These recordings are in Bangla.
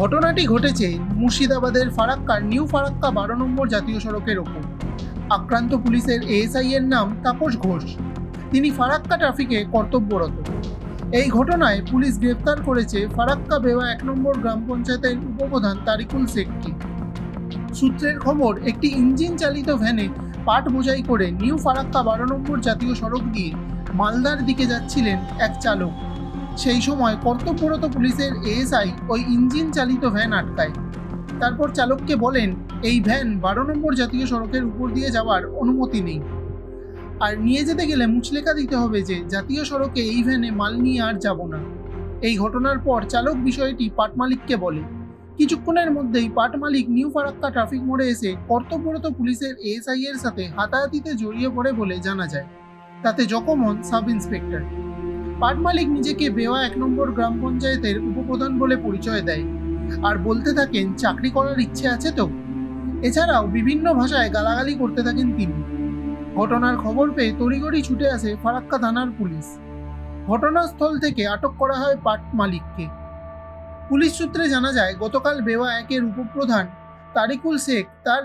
ঘটনাটি ঘটেছে মুর্শিদাবাদের ফারাক্কার নিউ ফারাক্কা বারো নম্বর জাতীয় সড়কের ওপর। আক্রান্ত পুলিশের এএসআই এর নাম তাপস ঘোষ। তিনি ফারাক্কা ট্রাফিকে কর্তব্যরত। এই ঘটনায় পুলিশ গ্রেপ্তার করেছে ফারাক্কা বেওয়া এক নম্বর গ্রাম পঞ্চায়েতের উপপ্রধান তারিকুল শেখকে সূত্রের খবর, একটি ইঞ্জিন চালিত ভ্যানে পাট বোঝাই করে নিউ ফারাক্কা বারো নম্বর জাতীয় সড়ক দিয়ে মালদার দিকে যাচ্ছিলেন এক চালক। সেই সময় কর্তব্যরত পুলিশের এএসআই ওই ইঞ্জিন চালিত ভ্যান আটকায়। তারপর চালককে বলেন, এই ভ্যান বারো নম্বর জাতীয় সড়কের উপর দিয়ে যাওয়ার অনুমতি নেই। আর নিয়ে যেতে গেলে মুচলেখা দিতে হবে যে জাতীয় সড়কে এই ভ্যানে মাল নিয়ে আর যাব না। এই ঘটনার পর চালক বিষয়টি পাট মালিককে বলে। কিছুক্ষণের মধ্যেই পাট মালিক নিউ ফারাক্কা ট্রাফিক মোড়ে এসে কর্তব্যরত পুলিশের এএসআই এর সাথে হাতাহাতিতে জড়িয়ে পড়ে বলে জানা যায়। তাতে জখম হন সাব ইন্সপেক্টর পাট মালিক নিজেকে বেওয়া এক নম্বর গ্রাম পঞ্চায়েতের উপপ্রধান বলে পরিচয় দেয়। আর বলতে থাকেন, চাকরি করার ইচ্ছে আছে তো? এছাড়াও বিভিন্ন ভাষায় গালাগালি করতে থাকেন তিনি। ঘটনার খবর পেয়ে তড়িগড়ি ছুটে আসে ফারাক্কা থানার পুলিশ। ঘটনাস্থল থেকে আটক করা হয় পাট মালিককে। পুলিশ সূত্রে জানা যায়, গতকাল বেওয়া একের উপপ্রধান তারিকুল শেখ তার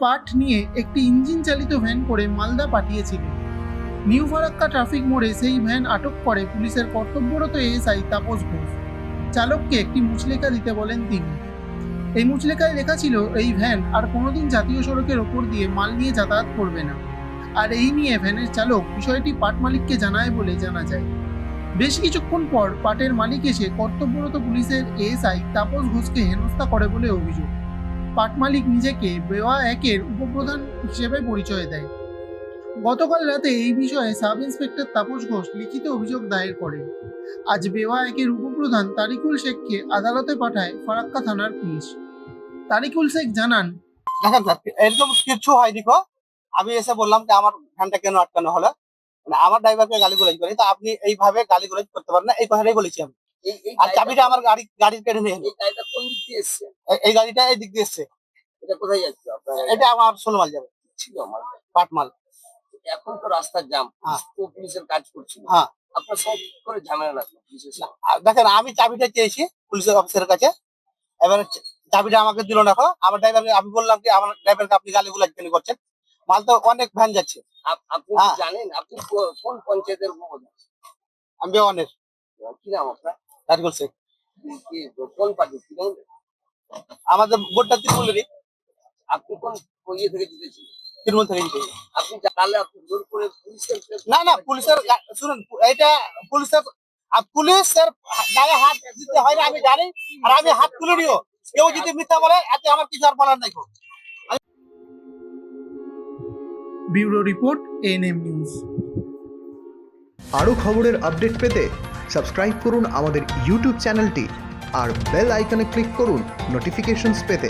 পাট নিয়ে একটি ইঞ্জিন চালিত ভ্যান করে মালদা পাঠিয়েছিলেন। নিউ ফারাক্কা ট্রাফিক মোড়ে সেই ভ্যান আটক করে পুলিশের কর্তব্যরত এএসআই তাপস ঘোষ। চালককে একটি মুচলেখা দিতে বলেন তিনি। এই মুচলেখায় লেখা ছিল, এই ভ্যান আর কোনোদিন জাতীয় সড়কের ওপর দিয়ে মাল নিয়ে যাতায়াত করবে না। আর এই নিয়ে ভ্যানের চালক বিষয়টি পাট মালিককে জানায় বলে জানা যায়। বেশ কিছুক্ষণ পর পাটের মালিক এসে কর্তব্যরত পুলিশের এএসআই তাপস ঘোষকে হেনস্থা করে বলে অভিযোগ। পাট মালিক নিজেকে বেওয়া একের উপপ্রধান হিসেবে পরিচয় দেয়। গতকাল রাতে এই বিষয়ে সাব ইন্সপেক্টর তাপস ঘোষ লিখিত অভিযোগ দায়ের করেন। আজ বেওয়া একের উপপ্রধান তারিকুল শেখকে আদালতে পাঠায় ফারাক্কা থানার পুলিশ। তারিকুল শেখ জানান দেখেন স্যার এরকম কিছু হয়নি কো আমি এসে বললাম যে আমার ভ্যানটা কেন আটকানো হলো? মানে আমার ড্রাইভারকে গালি গুলাজ করি। তো আপনি এইভাবে গালি গুলাজ করতে পারেন না এই কথাটাই বলেছি আমি। আর গাড়িটা- চাবিটা আমার গাড়ি গাড়ির কেটে নিয়ে। এই গাড়িটা কোন দিক দিয়ে এসছে? এই- এই গাড়িটা এই দিক দিয়ে এসছে। এটা কোথায় যাচ্ছে এটা আমার সোলমাল যাবে। ছিল আমার। পাটমাল। এখন তো রাস্তার জাম হ্যাঁ। তো পুলিশের কাজ করছিল হ্যাঁ। আপনার কি করে ঝামেলা লাগল দেখেন আমি চাবিটা চেয়েছি পুলিশের অফিসারের কাছে। এবার চাবিটা আমাকে দিল না এখন। আমার ড্রাইভারকে আমি বললাম কি আমার ড্রাইভারকে আপনি গালি গুলাজ কেন করছেন? মাল তো অনেক ভ্যান যাচ্ছে। আপ- আপনি হ্যাঁ। জানেন? আপনি কোন পঞ্চায়েতের উপপ্রধান? আমি অনেক কি নাম আপনার? তারিকুল শেখ। কোন পার্টি আমাদের বোর্ডটা তৃণমূলেরই আপনি কোন ইয়ে থেকে জিতেছিলেন? তৃণমূল থেকে জিতেছি। আপনি জানালে আপনি জোর করে পুলিশের না না পুলিশের শুনুন এটা পুলিশের আর পুলিশের গায়ে হাত দিতে হয় না আমি জানি আর আমি হাত তুলে নিও কেউ যদি মিথ্যা বলে এতে আমার কিছু আর বলার নাই গো। ব্যুরো রিপোর্ট এএনএম নিউজ আরও খবরের আপডেট পেতে সাবস্ক্রাইব করুন আমাদের ইউটিউব চ্যানেলটি আর বেল আইকনে ক্লিক করুন নোটিফিকেশনস পেতে